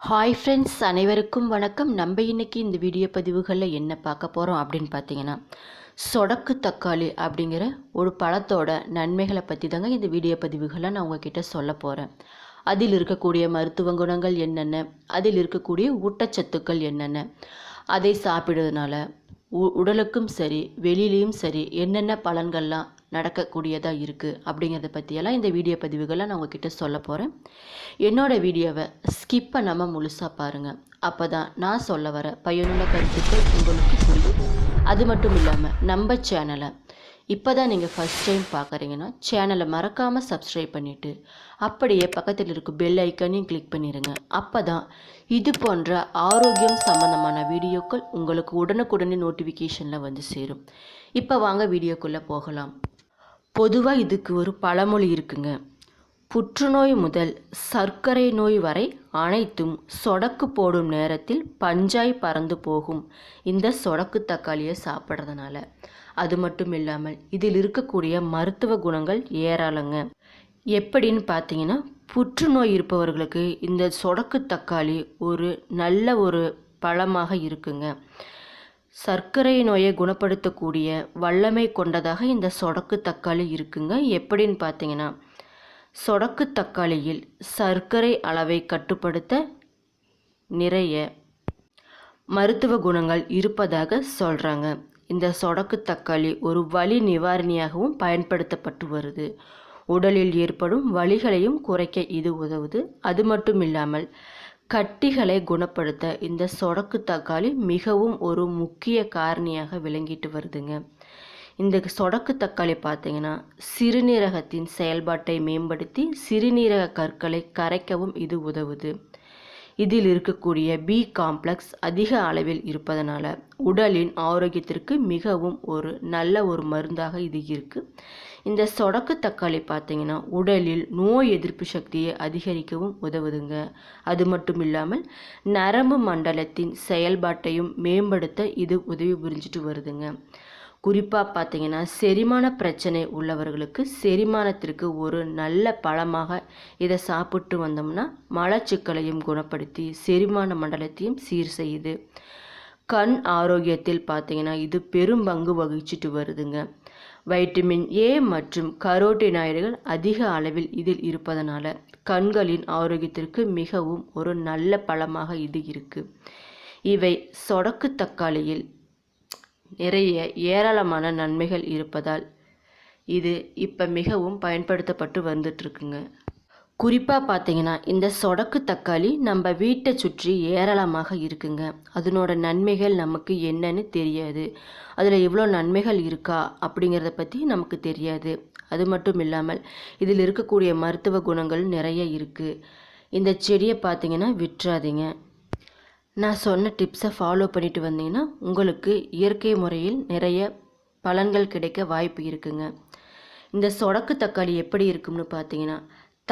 Hi friends அனைவருக்கும் வணக்கம். நம்ம இன்னைக்கு இந்த வீடியோ பதிவுகளில் என்ன பார்க்க போகிறோம் அப்படின்னு பார்த்தீங்கன்னா சொடக்கு தக்காளி அப்படிங்கிற ஒரு பழத்தோட நன்மைகளை பற்றி தாங்க இந்த வீடியோ பதிவுகளை நான் உங்ககிட்ட சொல்ல போகிறேன் அதில் இருக்கக்கூடிய மருத்துவ குணங்கள் என்னென்ன? அதில் இருக்கக்கூடிய ஊட்டச்சத்துக்கள் என்னென்ன? அதை சாப்பிடுறதுனால உ- உடலுக்கும் சரி வெளியிலையும் சரி என்னென்ன பலன்கள்லாம் நடக்கக்கூடியதாக இருக்குது அப்படிங்கிறத பற்றியெல்லாம் இந்த வீடியோ பதிவுகளை நான் உங்ககிட்ட சொல்ல போகிறேன் என்னோடய வீடியோவை ஸ்கிப் பண்ணாமல் முழுசாக பாருங்கள் அப்போ தான் நான் சொல்ல வர பயனுள்ள கருத்துக்கள் உங்களுக்கு புரியும். அது மட்டும் இல்லாமல் நம்ம சேனலை இப்போ தான் நீங்கள் ஃபஸ்ட் டைம் பார்க்குறீங்கன்னா சேனலை மறக்காமல் சப்ஸ்கிரைப் பண்ணிவிட்டு அப்படியே பக்கத்தில் இருக்க பெல் ஐக்கனையும் கிளிக் பண்ணிடுங்க அப்போ தான் இது போன்ற ஆரோக்கியம் சம்பந்தமான வீடியோக்கள் உங்களுக்கு உடனுக்குடனே நோட்டிஃபிகேஷனில் வந்து சேரும். இப்போ வாங்க வீடியோக்குள்ளே போகலாம். பொதுவாக இதுக்கு ஒரு பழமொழி இருக்குங்க. புற்றுநோய் முதல் சர்க்கரை நோய் வரை அனைத்தும் சொடக்கு போடும் நேரத்தில் பஞ்சாய் பறந்து போகும். இந்த சொடக்கு தக்காளியை சாப்பிட்றதுனால. அது மட்டும் இல்லாமல் இதில் இருக்கக்கூடிய மருத்துவ குணங்கள் ஏராளங்க. எப்படின்னு பார்த்தீங்கன்னா புற்றுநோய் இருப்பவர்களுக்கு இந்த சொடக்கு தக்காளி ஒரு நல்ல ஒரு பழமாக இருக்குங்க. சர்க்கரை நோயை குணப்படுத்தக்கூடிய வல்லமை கொண்டதாக இந்த சொடக்கு தக்காளி இருக்குங்க. எப்படின்னு பார்த்தீங்கன்னா சொடக்கு தக்காளியில் சர்க்கரை அளவை கட்டுப்படுத்த நிறைய மருத்துவ குணங்கள் இருப்பதாக சொல்கிறாங்க இந்த சொடக்கு தக்காளி ஒரு வலி நிவாரணியாகவும் பயன்படுத்தப்பட்டு வருது. உடலில் ஏற்படும் வலிகளையும் குறைக்க இது உதவுது. அது மட்டும் இல்லாமல் கட்டிகளை குணப்படுத்த இந்த சொடக்கு தக்காளி மிகவும் ஒரு முக்கிய காரணியாக விளங்கிட்டு வருதுங்க. இந்த சொடக்கு தக்காளி பார்த்தீங்கன்னா சிறுநீரகத்தின் செயல்பாட்டை மேம்படுத்தி சிறுநீரக கற்களை கரைக்கவும் இது உதவுது. இதில் இருக்கக்கூடிய பி காம்ப்ளெக்ஸ் அதிக அளவில் இருப்பதனால உடலின் ஆரோக்கியத்திற்கு மிகவும் ஒரு நல்ல ஒரு மருந்தாக இது இருக்குது இந்த சொடக்கு தக்காளி பார்த்தீங்கன்னா உடலில் நோய் எதிர்ப்பு சக்தியை அதிகரிக்கவும் உதவுதுங்க. அது மட்டும் இல்லாமல் நரம்பு மண்டலத்தின் செயல்பாட்டையும் மேம்படுத்த இது உதவி புரிஞ்சிட்டு வருதுங்க. குறிப்பாக பார்த்தீங்கன்னா செரிமான பிரச்சனை உள்ளவர்களுக்கு செரிமானத்திற்கு ஒரு நல்ல பழமாக இதை சாப்பிட்டு வந்தோம்னா மலச்சிக்கலையும் குணப்படுத்தி செரிமான மண்டலத்தையும் சீர் செய்யுது. கண் ஆரோக்கியத்தில் பார்த்தீங்கன்னா இது பெரும் பங்கு வகிச்சிட்டு வருதுங்க. வைட்டமின் ஏ மற்றும் கரோட்டினாய்டுகள் அதிக அளவில் இதில் இருப்பதனால கண்களின் ஆரோக்கியத்திற்கு மிகவும் ஒரு நல்ல பழமாக இது இருக்குது இவை சொடக்கு தக்காளியில் நிறைய ஏராளமான நன்மைகள் இருப்பதால் இது இப்போ மிகவும் பயன்படுத்தப்பட்டு வந்துட்டுருக்குங்க. குறிப்பாக பார்த்தீங்கன்னா இந்த சொடக்கு தக்காளி நம்ம வீட்டை சுற்றி ஏராளமாக இருக்குங்க. அதனோட நன்மைகள் நமக்கு என்னன்னு தெரியாது. அதில் எவ்வளோ நன்மைகள் இருக்கா அப்படிங்கிறத பற்றி நமக்கு தெரியாது. அது மட்டும் இல்லாமல் இதில் இருக்கக்கூடிய மருத்துவ குணங்கள் நிறைய இருக்குது இந்த செடியை பார்த்தீங்கன்னா விட்டுறாதீங்க நான் சொன்ன டிப்ஸை ஃபாலோ பண்ணிட்டு வந்தீங்கன்னா உங்களுக்கு இயற்கை முறையில் நிறைய பலன்கள் கிடைக்க வாய்ப்பு இருக்குங்க. இந்த சொடக்கு தக்காளி எப்படி இருக்கும்னு பார்த்தீங்கன்னா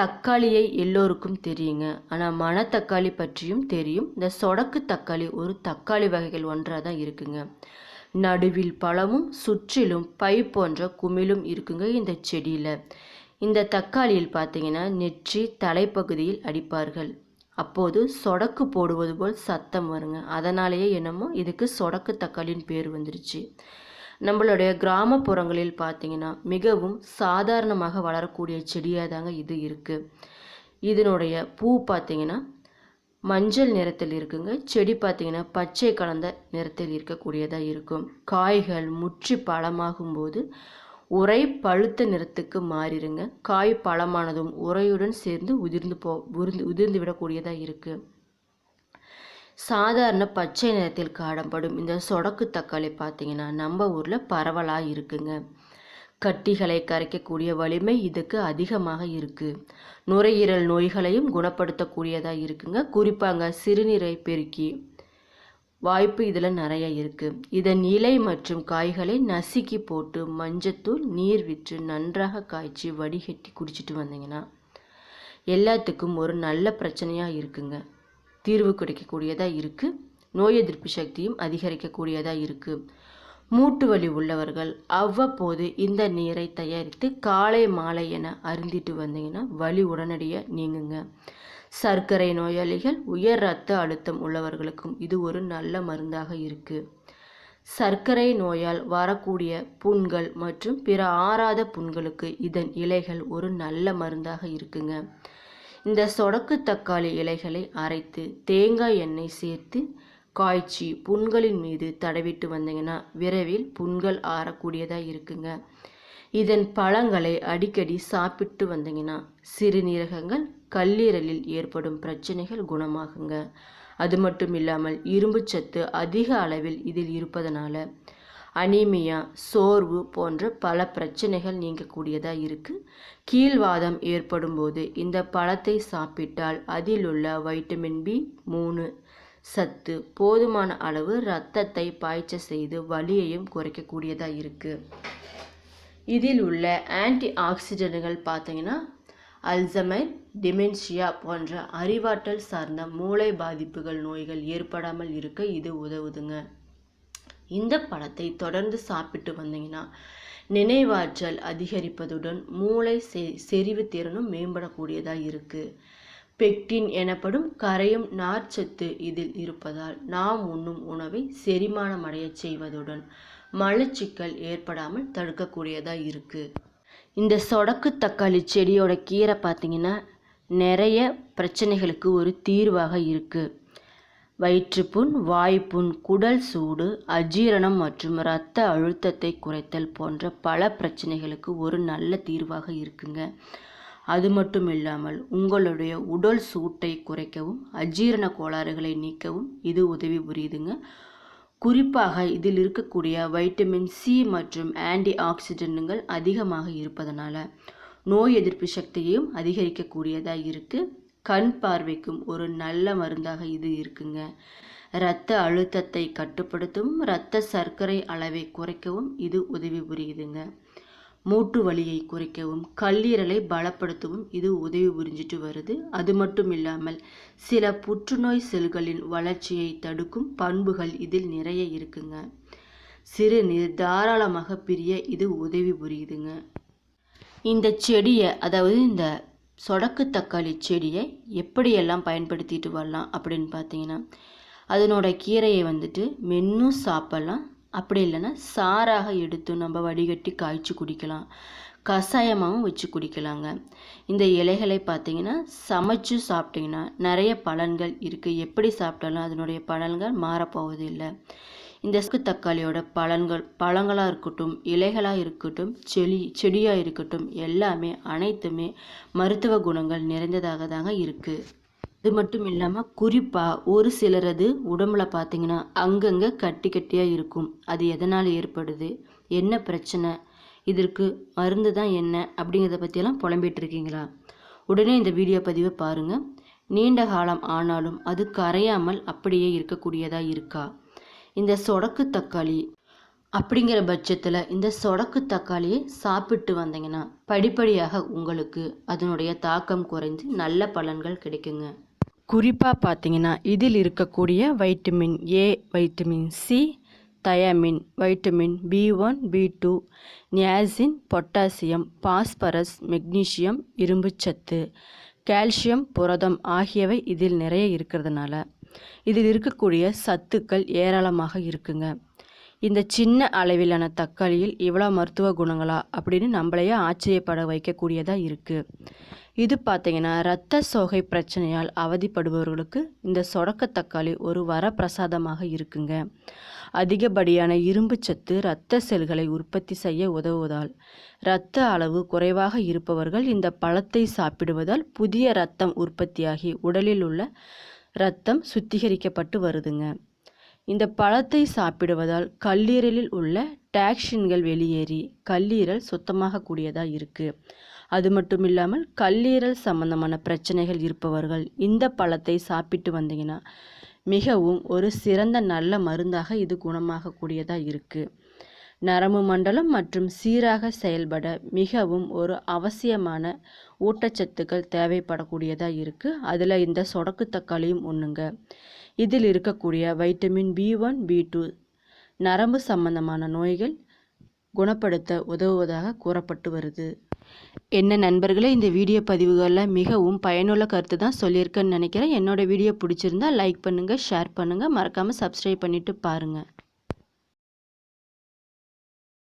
தக்காளியை எல்லோருக்கும் தெரியுங்க. ஆனால் மணத்தக்காளி பற்றியும் தெரியும். இந்த சொடக்கு தக்காளி ஒரு தக்காளி வகைகள் ஒன்றாக தான் இருக்குங்க. நடுவில் பழமும் சுற்றிலும் பை போன்ற குமிழும் இருக்குங்க இந்த செடியில். இந்த தக்காளியில் பார்த்தீங்கன்னா நெற்றி தலைப்பகுதியில் அடிப்பார்கள். அப்போது சொடக்கு போடுவது போல் சத்தம் வருங்க. அதனாலேயே என்னமோ இதுக்கு சொடக்கு தக்காளின்னு பேர் வந்துருச்சு. நம்மளுடைய கிராமப்புறங்களில் பார்த்தீங்கன்னா மிகவும் சாதாரணமாக வளரக்கூடிய செடியாக தாங்க இது இருக்குது இதனுடைய பூ பார்த்தீங்கன்னா மஞ்சள் நிறத்தில் இருக்குங்க. செடி பார்த்தீங்கன்னா பச்சை கலந்த நிறத்தில் இருக்கக்கூடியதாக இருக்கும். காய்கள் முற்றி பழமாகும்போது உரை பழுத்த நிறத்துக்கு மாறிடுங்க. காய் பழமானதும் உரையுடன் சேர்ந்து உதிர்ந்து போ உதிர்ந்து உதிர்ந்து விடக்கூடியதாக இருக்குது சாதாரண பச்சை நிறத்தில் காணப்படும் இந்த சொடக்கு தக்காளி பார்த்தீங்கன்னா நம்ம ஊரில் பரவலாக இருக்குங்க. கட்டிகளை கரைக்கக்கூடிய வலிமை இதுக்கு அதிகமாக இருக்குது நுரையீரல் நோய்களையும் குணப்படுத்தக்கூடியதாக இருக்குங்க. குறிப்பாங்க சிறுநீரை பெருக்கி வாய்ப்பு இதில் நிறைய இருக்குது இதன் இலை மற்றும் காய்களை நசுக்கி போட்டு மஞ்சத்தூள் நீர் விற்று நன்றாக காய்ச்சி வடிகட்டி குடிச்சிட்டு வந்தீங்கன்னா எல்லாத்துக்கும் ஒரு நல்ல பிரச்சனையாக இருக்குங்க. தீர்வு கிடைக்கக்கூடியதாக இருக்குது நோய் எதிர்ப்பு சக்தியும் அதிகரிக்கக்கூடியதாக இருக்குது மூட்டு வலி உள்ளவர்கள் அவ்வப்போது இந்த நீரை தயாரித்து காலை மாலை என அருந்திட்டு வந்தீங்கன்னா வலி உடனடியாக நீங்குங்க. சர்க்கரை நோயாளிகள் உயர் இரத்த அழுத்தம் உள்ளவர்களுக்கும் இது ஒரு நல்ல மருந்தாக இருக்குது சர்க்கரை நோயால் வரக்கூடிய புண்கள் மற்றும் பிற ஆறாத புண்களுக்கு இதன் இலைகள் ஒரு நல்ல மருந்தாக இருக்குங்க. இந்த சொடக்கு தக்காளி இலைகளை அரைத்து தேங்காய் எண்ணெய் சேர்த்து காய்ச்சி புண்களின் மீது தடவிட்டு வந்தீங்கன்னா விரைவில் புண்கள் ஆறக்கூடியதாக இருக்குங்க. இதன் பழங்களை அடிக்கடி சாப்பிட்டு வந்தீங்கன்னா சிறுநீரகங்கள் கல்லீரலில் ஏற்படும் பிரச்சனைகள் குணமாகுங்க. அது மட்டும் இல்லாமல் இரும்புச்சத்து அதிக அளவில் இதில் இருப்பதனால அனீமியா சோர்வு போன்ற பல பிரச்சனைகள் நீங்கக்கூடியதாக இருக்குது கீழ்வாதம் ஏற்படும் போது இந்த பழத்தை சாப்பிட்டால் அதில் உள்ள வைட்டமின் பி மூணு சத்து போதுமான அளவு இரத்தத்தை பாய்ச்ச செய்து வலியையும் குறைக்கக்கூடியதாக இருக்குது இதில் உள்ள ஆன்டி ஆக்சிடென்ட்கள் பார்த்தீங்கன்னா அல்சமைன் டிமென்ஷியா போன்ற அறிவாற்றல் சார்ந்த மூளை பாதிப்புகள் நோய்கள் ஏற்படாமல் இருக்க இது உதவுதுங்க. இந்த பழத்தை தொடர்ந்து சாப்பிட்டு வந்தீங்கன்னா நினைவாற்றல் அதிகரிப்பதுடன் மூளை செ செறிவு திறனும் மேம்படக்கூடியதாக இருக்குது பெக்டின் எனப்படும் கரையும் நார்ச்சத்து இதில் இருப்பதால் நாம் உண்ணும் உணவை செரிமானம் அடையச் செய்வதுடன் மலச்சிக்கல் ஏற்படாமல் தடுக்கக்கூடியதாக இருக்குது இந்த சொடக்கு தக்காளி செடியோட கீரை பார்த்திங்கன்னா நிறைய பிரச்சனைகளுக்கு ஒரு தீர்வாக இருக்குது வயிற்றுப்புண் வாய்ப்புண் குடல் சூடு அஜீரணம் மற்றும் இரத்த அழுத்தத்தை குறைத்தல் போன்ற பல பிரச்சனைகளுக்கு ஒரு நல்ல தீர்வாக இருக்குங்க. அது மட்டும் இல்லாமல் உங்களுடைய உடல் சூட்டை குறைக்கவும் அஜீரண கோளாறுகளை நீக்கவும் இது உதவி புரியுதுங்க. குறிப்பாக இதில் இருக்கக்கூடிய வைட்டமின் சி மற்றும் ஆன்டி ஆக்சிடென்ட்டுகள் அதிகமாக இருப்பதனால நோய் எதிர்ப்பு சக்தியையும் அதிகரிக்கக்கூடியதாக இருக்குது கண் பார்வைக்கும் ஒரு நல்ல மருந்தாக இது இருக்குங்க. இரத்த அழுத்தத்தை கட்டுப்படுத்தவும் இரத்த சர்க்கரை அளவை குறைக்கவும் இது உதவி புரியுதுங்க. மூட்டு வலியை குறைக்கவும் கல்லீரலை பலப்படுத்தவும் இது உதவி புரிஞ்சிட்டு வருது. அது மட்டும் இல்லாமல் சில புற்றுநோய் செல்களின் வளர்ச்சியை தடுக்கும் பண்புகள் இதில் நிறைய இருக்குங்க. சிறுநீர் தாராளமாக பிரிய இது உதவி புரியுதுங்க. இந்த செடியை அதாவது இந்த சொடக்கு தக்காளி செடியை எப்படியெல்லாம் பயன்படுத்திட்டு வரலாம் அப்படின்னு பார்த்தீங்கன்னா அதனோட கீரையை வந்துட்டு மென்னும் சாப்பிட்லாம் அப்படி இல்லைன்னா சாராக எடுத்து நம்ம வடிகட்டி காய்ச்சி குடிக்கலாம். கஷாயமாகவும் வச்சு குடிக்கலாங்க. இந்த இலைகளை பார்த்தீங்கன்னா சமைச்சு சாப்பிட்டிங்கன்னா நிறைய பலன்கள் இருக்குது எப்படி சாப்பிட்டாலும் அதனுடைய பலன்கள் மாறப்போவது இல்லை. இந்த சுக்கு தக்காளியோட பலன்கள் பழங்களாக இருக்கட்டும் இலைகளாக இருக்கட்டும் செடி செடியாக இருக்கட்டும் எல்லாமே அனைத்துமே மருத்துவ குணங்கள் நிறைந்ததாக தாங்க இருக்குது அது மட்டும் இல்லாமல் குறிப்பாக ஒரு சிலரது உடம்புல பார்த்தீங்கன்னா அங்கங்கே கட்டி கட்டியாக இருக்கும். அது எதனால் ஏற்படுது? என்ன பிரச்சனை? இதற்கு மருந்து தான் என்ன? அப்படிங்கிறத பற்றியெல்லாம் புலம்பிகிட்டு இருக்கீங்களா? உடனே இந்த வீடியோ பதிவை பாருங்கள் நீண்ட காலம் ஆனாலும் அது கரையாமல் அப்படியே இருக்கக்கூடியதாக இருக்கா? இந்த சொடக்கு தக்காளி அப்படிங்கிற பட்சத்தில் இந்த சொடக்கு தக்காளியை சாப்பிட்டு வந்தீங்கன்னா படிப்படியாக உங்களுக்கு அதனுடைய தாக்கம் குறைந்து நல்ல பலன்கள் கிடைக்குங்க. குறிப்பாக பார்த்தீங்கன்னா இதில் இருக்கக்கூடிய vitamin A vitamin C thiamine vitamin B one B two niacin potassium phosphorus magnesium இரும்புச்சத்து கால்சியம் புரதம் ஆகியவை இதில் நிறைய இருக்கிறதுனால இதில் இருக்கக்கூடிய சத்துக்கள் ஏராளமாக இருக்குங்க. இந்த சின்ன அளவிலான தக்காளியில் இவ்வளோ மருத்துவ குணங்களா அப்படின்னு நம்மளையே ஆச்சரியப்பட வைக்கக்கூடியதாக இருக்குது இது பார்த்தீங்கன்னா இரத்த சோகை பிரச்சனையால் அவதிப்படுபவர்களுக்கு இந்த சொடக்க தக்காளி ஒரு வரப்பிரசாதமாக இருக்குங்க. அதிகப்படியான இரும்பு சத்து இரத்த செல்களை உற்பத்தி செய்ய உதவுவதால் இரத்த அளவு குறைவாக இருப்பவர்கள் இந்த பழத்தை சாப்பிடுவதால் புதிய இரத்தம் உற்பத்தியாகி உடலில் உள்ள இரத்தம் சுத்திகரிக்கப்பட்டு வருதுங்க. இந்த பழத்தை சாப்பிடுவதால் கல்லீரலில் உள்ள டாக்ஷின்கள் வெளியேறி கல்லீரல் சுத்தமாக கூடியதாக இருக்குது அது மட்டும் இல்லாமல் கல்லீரல் சம்பந்தமான பிரச்சனைகள் இருப்பவர்கள் இந்த பழத்தை சாப்பிட்டு வந்தீங்கன்னா மிகவும் ஒரு சிறந்த நல்ல மருந்தாக இது குணமாகக்கூடியதாக இருக்குது நரம்பு மண்டலம் மற்றும் சீராக செயல்பட மிகவும் ஒரு அவசியமான ஊட்டச்சத்துக்கள் தேவைப்படக்கூடியதாக இருக்குது அதில் இந்த சொடக்கு தக்காளியும் ஒன்றுங்க இதில் இருக்கக்கூடிய vitamin B one B two நரம்பு சம்பந்தமான நோய்கள் குணப்படுத்த உதவுவதாக கூறப்பட்டு வருது. என்ன நண்பர்களே இந்த வீடியோ பதிவுகளில் மிகவும் பயனுள்ள கருத்து தான் சொல்லியிருக்கேன்னு நினைக்கிறேன். என்னோடய வீடியோ பிடிச்சிருந்தா லைக் பண்ணுங்கள் ஷேர் பண்ணுங்கள் மறக்காமல் சப்ஸ்கிரைப் பண்ணிவிட்டு பாருங்கள்